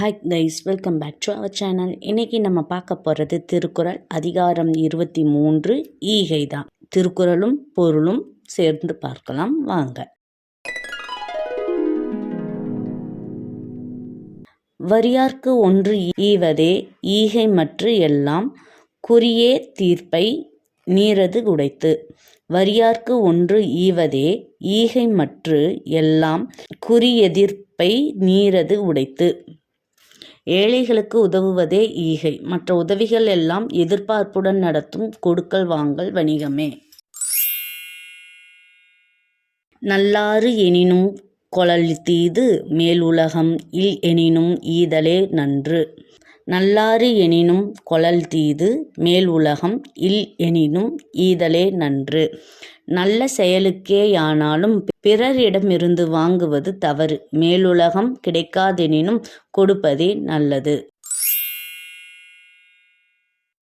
Hi guys welcome back to our channel இன்னைக்கு நம்ம பார்க்க போகிறது திருக்குறள் அதிகாரம் இருபத்தி மூன்று ஈகை தான் திருக்குறளும் பொருளும் சேர்ந்து பார்க்கலாம் வாங்க. வரியார்க்கு ஒன்று ஈவதே ஈகை மற்ற எல்லாம் குறியே தீர்ப்பை நீரது உடைத்து. வரியார்க்கு ஒன்று ஈவதே ஈகை மற்று எல்லாம் குறியெதிர்ப்பை நீரது உடைத்து. ஏழைகளுக்கு உதவுவதே ஈகை. மற்ற உதவிகள் எல்லாம் எதிர்பார்ப்புடன் நடத்தும் கொடுக்கல் வாங்கல் வணிகமே. நல்லாறு எனினும் கொளல் தீது மேலுலகம் இல் எனினும் ஈதலே நன்று. நல்லாறு எனினும் கொளல் தீது மேல் உலகம் இல் எனினும் ஈதலே நன்று. நல்ல செயலுக்கேயானாலும் பிறரிடமிருந்து வாங்குவது தவறு. மேலுலகம் கிடைக்காதெனினும் கொடுப்பதே நல்லது.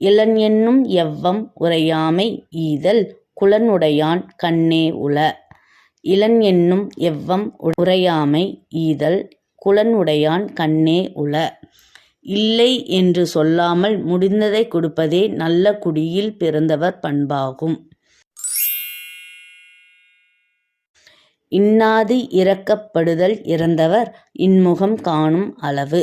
இளன் என்னும் எவ்வம் உரையாமை ஈதல் குலனுடையான் கண்ணே உல இளன் என்னும் எவ்வம் உரையாமை ஈதல் குலனுடையான் கண்ணே உள. இல்லை என்று சொல்லாமல் முடிந்ததை கொடுப்பதே நல்ல குடியில் பிறந்தவர் பண்பாகும். இன்னாது இறக்கப்படுதல் இறந்தவர் இன்முகம் காணும் அளவு.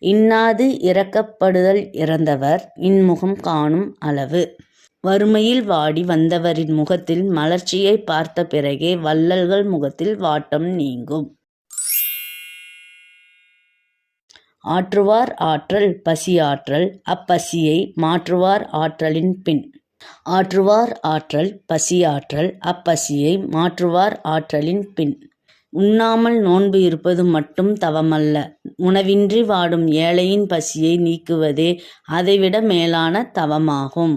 இன்னாது இறக்கப்படுதல் இறந்தவர் இன்முகம் காணும் அளவு. வறுமையில் வாடி வந்தவரின் முகத்தில் மலர்ச்சியை பார்த்த பிறகே வள்ளல்கள் முகத்தில் வாட்டம் நீங்கும். ஆற்றுவார் ஆற்றல் பசியாற்றல் அப்பசியை மாற்றுவார் ஆற்றலின் பின். ஆற்றுவார் ஆற்றல் பசியாற்றல் அப்பசியை மாற்றுவார் ஆற்றலின் பின். உண்ணாமல் நோன்பு இருப்பது மட்டும் தவமல்ல. உணவின்றி வாடும் ஏழையின் பசியை நீக்குவதே அதைவிட மேலான தவமாகும்.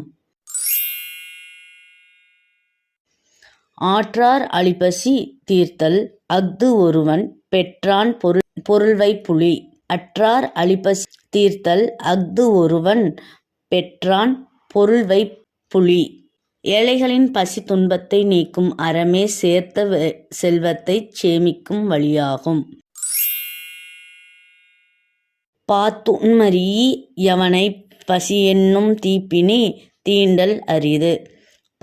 ஆற்றார் அழிப்பசி தீர்த்தல் அஃது ஒருவன் பெற்றான் பொருள் பொருள்வை புலி. அற்றார் அழிப்பசி தீர்த்தல் அஃது ஒருவன் பெற்றான் பொருள்வை புலி. ஏழைகளின் பசி துன்பத்தை நீக்கும் அறமே சேர்த்த செல்வத்தைச் சேமிக்கும் வழியாகும். பாத்துன்மரி யவனை பசி என்னும் தீப்பினி தீண்டல் அரிது.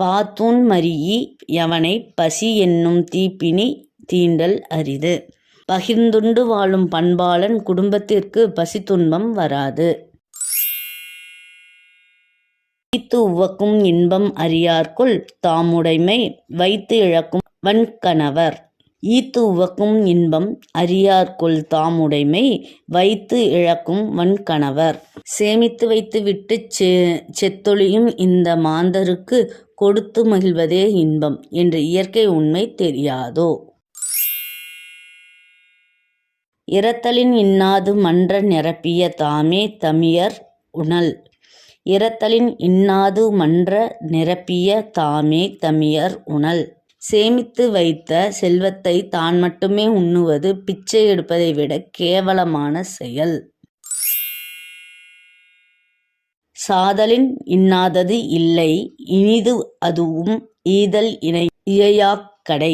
பாத்தூன் மரியி யவனை பசி என்னும் தீப்பினி தீண்டல் அரிது. பகிர்ந்துண்டு வாழும் பண்பாளன் குடும்பத்திற்கு பசி துன்பம் வராது. வைத்து உவக்கும் இன்பம் அறியார்க்குள் தாமுடைமை வைத்து இழக்கும் வன்கணவர் ஈத்து உவக்கும் இன்பம் அறியார்க்குள் தாமுடைமை வைத்து இழக்கும் வன்கணவர் சேமித்து வைத்து விட்டு செ செத்தொழியும் இந்த மாந்தருக்கு கொடுத்து மகிழ்வதே இன்பம் என்ற இயற்கை உண்மை தெரியாதோ? இரத்தலின் இன்னாது மன்ற நிரப்பிய தாமே தமியர் உணல். இரத்தலின் இன்னாது மன்ற நிரப்பிய தாமே தமியர் உணல். சேமித்து வைத்த செல்வத்தை தான் மட்டுமே உண்ணுவது பிச்சை எடுப்பதை விட கேவலமான செயல். சாதலின் இன்னாதது இல்லை இனிது அதுவும் ஈதல் இணை இயையாக்கடை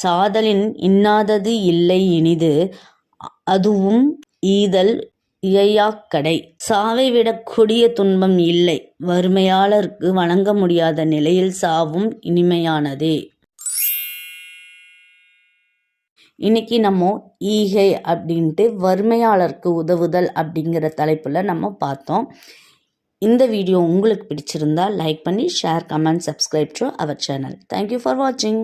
சாதலின் இன்னாதது இல்லை இனிது அதுவும் ஈதல் இயையாக்கடை. சாவை விட கொடிய துன்பம் இல்லை. வறுமையாளருக்கு வணங்க முடியாத நிலையில் சாவும் இனிமையானதே. இன்னைக்கு நம்ம ஈகை அப்படின்ட்டு வறுமையாளருக்கு உதவுதல் அப்படிங்கிற தலைப்பில் நம்ம பார்த்தோம். இந்த வீடியோ உங்களுக்கு பிடிச்சிருந்தா லைக் பண்ணி share comment subscribe to our channel thank you for வாட்சிங்